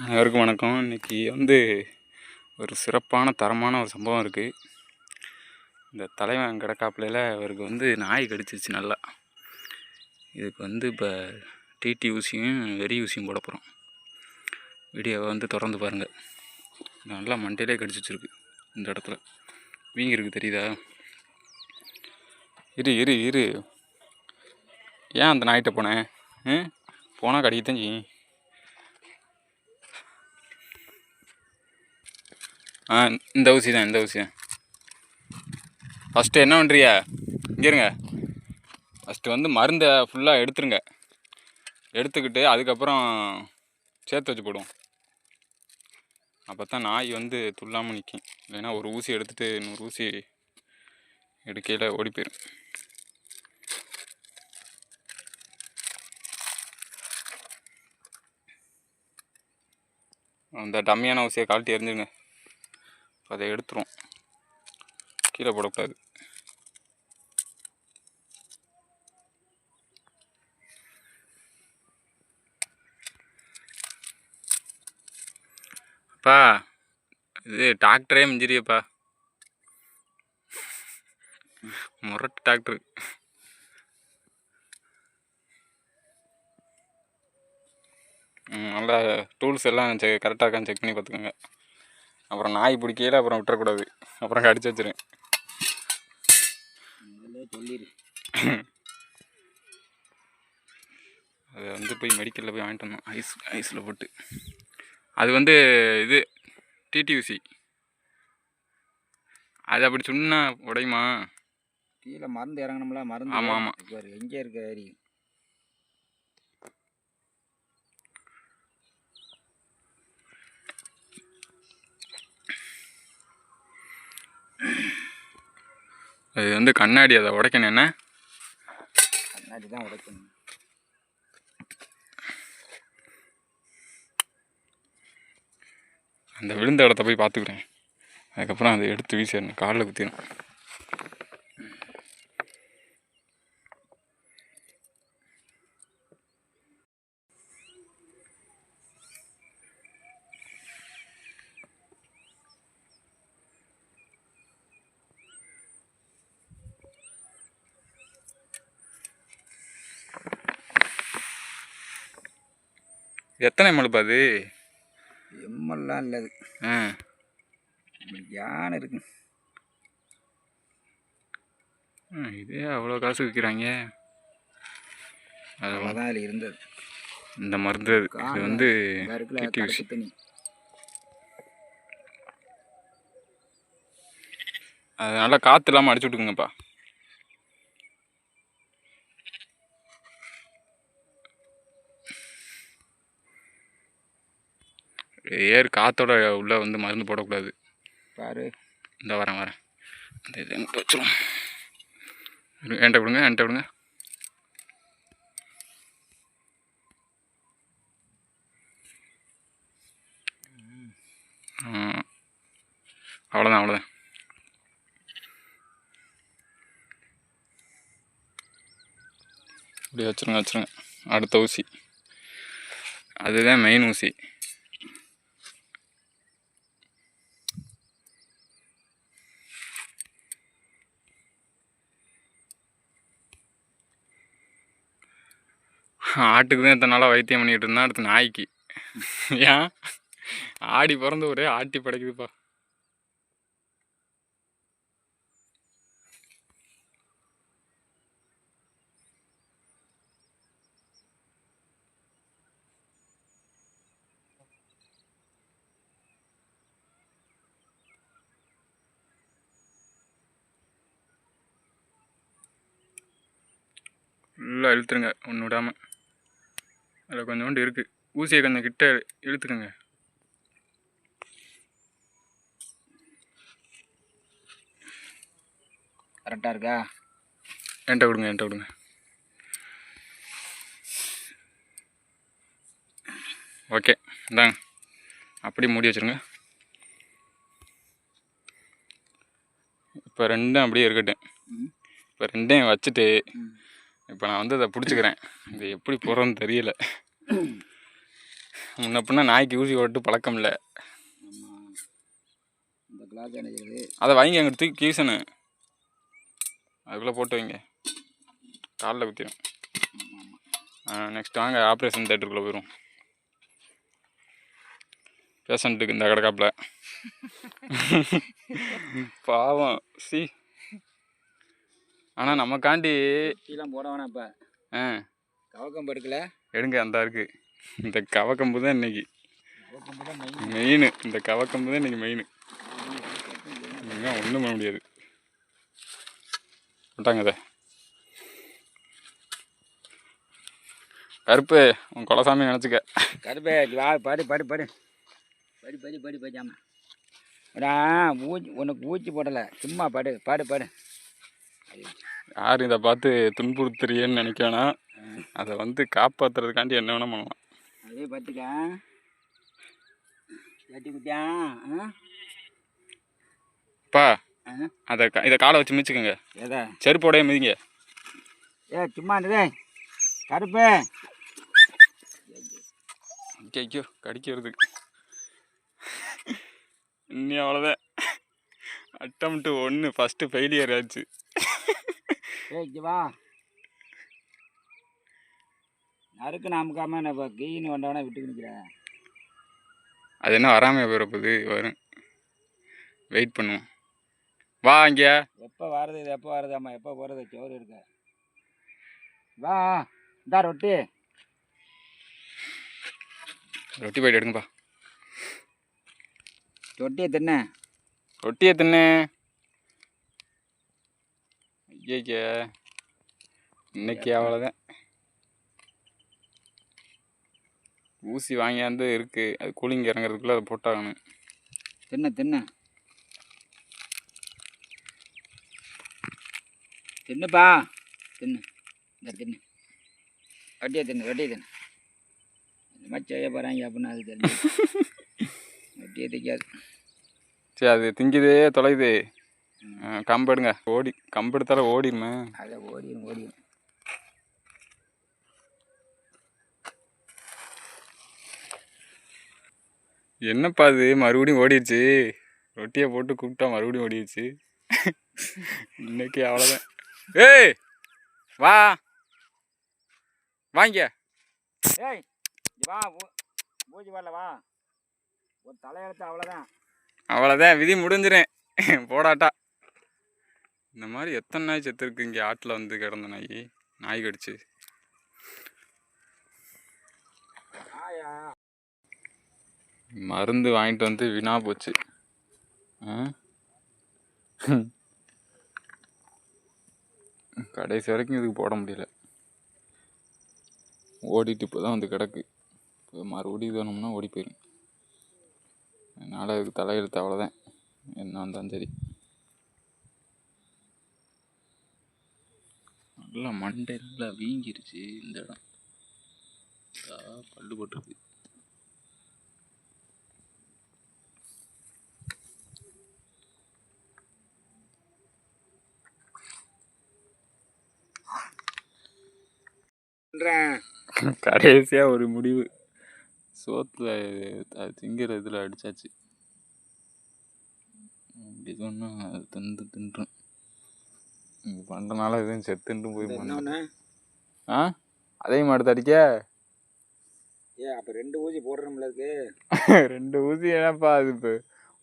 அனைவருக்கும் வணக்கம். இன்னைக்கு வந்து ஒரு சிறப்பான தரமான ஒரு சம்பவம் இருக்குது இந்த தலைவன் கிடக்காப்பிலையில் இவருக்கு வந்து நாய் கடிச்சிருச்சு நல்லா. இதுக்கு வந்து இப்போ டிடி ஊசியும் வெறி ஊசியும் போட போகிறோம் வீடியோவை வந்து தொடர்ந்து பாருங்கள் நல்லா மண்டையிலே கடிச்சு வச்சுருக்கு இந்த இடத்துல. வீங்கிருக்கு தெரியுதா? இரு இரு இரு. ஏன் அந்த நாய்கிட்ட போனேன் போனால் கடிக்கத்தான் செய்யும். ஆ இந்த ஊசி தான் இந்த ஊசி தான். ஃபஸ்ட்டு என்ன பண்ணுறியா இங்கே இருங்க. ஃபஸ்ட்டு வந்து மருந்தை ஃபுல்லாக எடுத்துருங்க. எடுத்துக்கிட்டு அதுக்கப்புறம் சேர்த்து வச்சு போடுவோம். அப்போ தான் நாய் வந்து துல்லாமல் நிற்கும் இல்லைன்னா ஒரு ஊசி எடுத்துகிட்டு இன்னொரு ஊசி எடுக்கையில் ஓடி போயிடும் அந்த டம்மியான ஊசியை கழட்டி எறிஞ்சிருங்க. அதை எடுத்துரும். கீழே போடக்கூடாது. அப்பா இது டாக்டரே மிஞ்சிரியப்பா முரட்டு டாக்டரு. நல்லா டூல்ஸ் எல்லாம் செக் கரெக்டாக இருக்கான்னு செக் பண்ணி பார்த்துக்கோங்க. அப்புறம் நாய் பிடிக்கையில அப்புறம் விட்டுறக்கூடாது. அப்புறம் கடிச்சு சொல்லிடு அதை வந்து போய் மெடிக்கலில் போய் வாங்கிட்டு வந்தோம் ஐஸ் ஐஸில் போட்டு. அது வந்து இது டிடியூசி அது அப்படி சொன்னா உடையுமா? கீழே மருந்து இறங்கணும்ல மருந்து ஆமா, ஆமா. பாரு எங்கே இருக்க ஏரி அது வந்து கண்ணாடி அதை உடைக்கணும் என்ன? கண்ணாடி தான் உடைக்கணும். அந்த விழுந்த இடத்த போய் பார்த்துக்கிறேன். அதுக்கப்புறம் அதை எடுத்து வீசிடணும் காலில் குத்திடும் எத்தனை மழுப்பா அது? எம்மெல்லாம் இல்லை அது ஆ. யானை இருக்கு. இதே அவ்வளோ காசு விற்கிறாங்க. அது அவ்வளோதான் அதில் இருந்தது. இந்த மருந்து அது. இது வந்து இதா இருக்குல்ல டிடியூசி கருப்பு தண்ணி அது நல்லா காற்று இல்லாமல் அடிச்சு விட்டுக்குங்கப்பா. ஏர் காற்றோட உள்ள வந்து மருந்து போடக்கூடாது. பாரு. இந்த வரேன் வரேன். இந்த இதை வச்சிரும். என்கிட்ட விடுங்க என்கிட்ட விடுங்க. அவ்வளோதான் அவ்வளோதான். இப்படி வச்சுருங்க வச்சுருங்க. அடுத்த ஊசி. அதுதான் மெயின் ஊசி. ஆட்டுக்கு தான் இத்தனை நாளாக வைத்தியம் பண்ணிகிட்டு இருந்தான் அடுத்து நாய்க்கு. ஏன்? ஆடி பிறந்து ஒரே ஆட்டி படைக்குதுப்பா. ஃபுல்லாக இழுத்துருங்க ஒன்று விடாமல் அதில் கொஞ்சோண்டு இருக்குது ஊசியை கொஞ்சம் கிட்ட இழுத்துக்கங்க. கரெக்டாக இருக்கா? என்கிட்ட கொடுங்க என்கிட்ட கொடுங்க. ஓகே இந்தாங்க. அப்படி மூடி வச்சுருங்க. இப்போ ரெண்டும் அப்படியே இருக்கட்டும். இப்போ ரெண்டையும் வச்சுட்டு. இப்போ நான் வந்து அதை பிடிச்சிக்கிறேன். இது எப்படி போடுறோன்னு தெரியல. முன்ன பின்ன நாய்க்கு ஊசி ஓட்டு பழக்கம் இல்லை. அதை வாங்கி அங்கே தூக்கி கீசனு அதுக்குள்ளே போட்டு வைங்க. காலில் குத்திடும் நெக்ஸ்ட் வாங்க ஆப்ரேஷன் தேட்டருக்குள்ளே போயிடும் பேஷண்ட்டுக்கு இந்த கிடக்காப்புல. பாவம். சி. ஆனால் நமக்காண்டி டீலாம் போட வேணாம் இப்போ ஆ. கவக்கம் படுக்கல? எடுங்க அந்த இருக்கு இந்த கவக்கம்பு தான் இன்னைக்கு. மெயின் இந்த கவக்கம்பு தான் இன்னைக்கு மெயின் ஒன்றும் பண்ண முடியாது. விட்டாங்க அதை கருப்பு உன் குலசாமி நினச்சிக்க. கருப்பே வா படி படி படி. படி படி படி படி ஆ ஊச்சி உனக்கு ஊச்சி போடலை. சும்மா படு பாடு பாடு. யார் இதை பார்த்து துன்புறுத்துறியேன்னு நினைக்கவேனா அதை வந்து காப்பாற்றுறதுக்காண்டி என்ன வேணால் பண்ணலாம். அதே பார்த்துக்க. பா அதை இதை காலை வச்சு மிதிச்சுக்கோங்க. எதை? செருப்போடைய மிதிங்க. ஏ சும்மா இருந்தே கருப்பு. ஐயோ கடிக்கிறதுக்கு இன்னி அவ்வளோதான் அட்டம்ட்டு ஒன்று ஃபஸ்ட்டு ஃபெயிலியர் ஆச்சு. இங்க வா. நறுக்கு நாமுக்காம நான் இப்போ கீன்னு வந்தவனே விட்டு நிற்கிறேன் அது என்ன வராமல் போகிறப்போது வரும் வெயிட் பண்ணுவோம். வா இங்கே. எப்போ வர்றது இது எப்போ வருது அம்மா எப்போ போகிறது சோறு இருக்க? வா இந்தா ரொட்டி. ரொட்டி போயிட்டு எடுங்கப்பா. ரொட்டியை தின்ன. ரொட்டியை தின்னு. ஐயே இன்னைக்கு அவ்வளோதான் ஊசி வாங்கியாந்து இருக்குது அது கூலிங் இறங்குறதுக்குள்ளே அதை போட்டாகணும். தின்ன தின்ன. தின்னுப்பா. தின்னு. இந்த தின்னு. ரொட்டியை தின்னு ரொட்டியை தின்னு. இந்த மாதிரி செய்ய போகிறாங்க அப்படின்னு அது தெரிஞ்சு. ரொட்டியை தைக்காது. சரி அது திங்குதே தொலையுது. கம்பு எடுங்க ஓடி கம்பு எடுத்தாலும் ஓடிடுமே. அதை ஓடிடும் ஓடிடும் என்னப்பா அது மறுபடியும் ஓடிடுச்சு. ரொட்டியை போட்டு கூப்பிட்டா மறுபடியும் ஓடிடுச்சு. இன்னைக்கு அவ்வளோதான் ஏய் வா. வாங்க. ஏய் வா ஊசி வரல வா. ஒரு தலையெழுத்து அவ்வளோதான் அவ்வளோதான் விதி முடிஞ்சிடும் போடாட்டா. இந்த மாதிரி எத்தனை நாய் செத்துருக்கு இங்கே ஆட்டில் வந்து கிடந்த நாய் நாய் கடிச்சு. மருந்து வாங்கிட்டு வந்து வீணா போச்சு? கடைசி வரைக்கும் இதுக்கு போட முடியல. ஓடிட்டு இப்போ தான் வந்து கிடக்கு. இப்போ மறுபடியும் இது வேணும்னா ஓடி போயிடும் அதனால் இதுக்கு தலையெழுத்து அவ்வளோதான் என்ன வந்தாலும் சரி. நல்லா மண்டை நல்லா வீங்கிருச்சு இந்த இடம். ஆ, பல்லு போட்டிருக்கு. கடைசியாக ஒரு முடிவு. சோத்தில் திங்கிற இதில் அடிச்சாச்சு. அப்படி சொன்னால் அது தின்று தின்றும். இது பண்ணுறனால எதுவும் செத்துன்ட்டு போய் பண்ண இன்னொன்று ஆ? அதையும் அடுத்து அடிக்க? ஏ அப்போ ரெண்டு ஊசி போடுறோம்ல இருக்கு ரெண்டு ஊசி ஏன்னாப்பா அது இப்போ?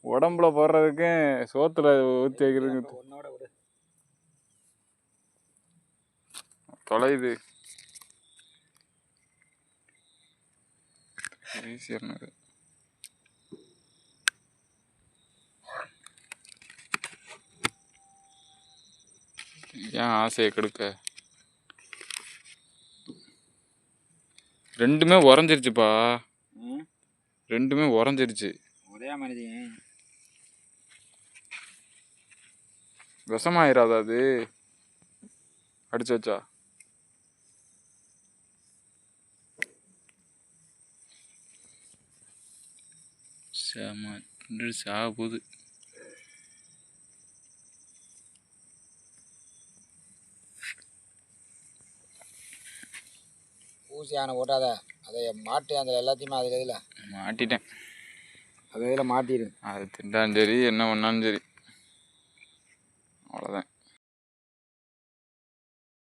உடம்புல போடுறதுக்கும் சோத்தில் ஊற்றி வைக்கிறதுக்கும் ஒன்னோட விடு. தொலையுது. ஈஸியாக ஏன் ஆசையை கெடுக்க? ரெண்டுமே உறைஞ்சிருச்சுப்பா. ரெண்டுமே உறைஞ்சிருச்சு. ஒரே மனிதன் விஷமாயிராதா அது? அடிச்சு வச்சா? செம சாக ஊசி ஆனை ஓட்டாத அதை மாட்டு அந்த எல்லாத்தையுமே அதில் இதில் மாட்டிட்டேன். அது இதில் மாட்டிடு அது திண்டாலும் சரி என்ன பண்ணாலும் சரி.